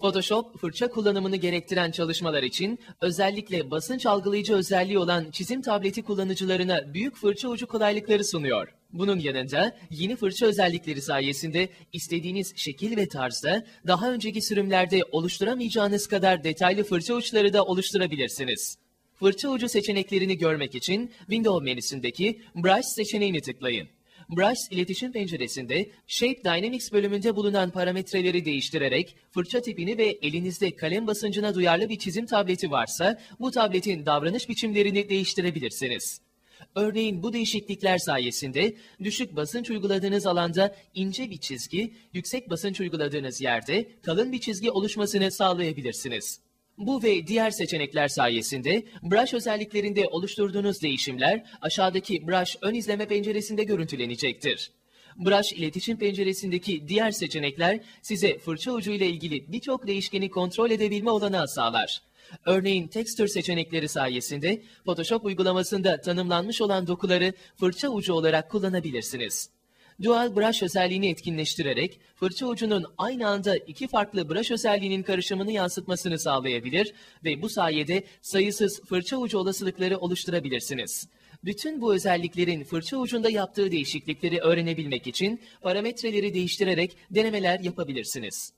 Photoshop, fırça kullanımını gerektiren çalışmalar için özellikle basınç algılayıcı özelliği olan çizim tableti kullanıcılarına büyük fırça ucu kolaylıkları sunuyor. Bunun yanında yeni fırça özellikleri sayesinde istediğiniz şekil ve tarzda daha önceki sürümlerde oluşturamayacağınız kadar detaylı fırça uçları da oluşturabilirsiniz. Fırça ucu seçeneklerini görmek için Windows menüsündeki Brush seçeneğini tıklayın. Brush iletişim penceresinde Shape Dynamics bölümünde bulunan parametreleri değiştirerek fırça tipini ve elinizde kalem basıncına duyarlı bir çizim tableti varsa bu tabletin davranış biçimlerini değiştirebilirsiniz. Örneğin bu değişiklikler sayesinde düşük basınç uyguladığınız alanda ince bir çizgi, yüksek basınç uyguladığınız yerde kalın bir çizgi oluşmasını sağlayabilirsiniz. Bu ve diğer seçenekler sayesinde brush özelliklerinde oluşturduğunuz değişimler aşağıdaki brush ön izleme penceresinde görüntülenecektir. Brush iletişim penceresindeki diğer seçenekler size fırça ucu ile ilgili birçok değişkeni kontrol edebilme olanağı sağlar. Örneğin texture seçenekleri sayesinde Photoshop uygulamasında tanımlanmış olan dokuları fırça ucu olarak kullanabilirsiniz. Dual Brush özelliğini etkinleştirerek fırça ucunun aynı anda iki farklı brush özelliğinin karışımını yansıtmasını sağlayabilir ve bu sayede sayısız fırça ucu olasılıkları oluşturabilirsiniz. Bütün bu özelliklerin fırça ucunda yaptığı değişiklikleri öğrenebilmek için parametreleri değiştirerek denemeler yapabilirsiniz.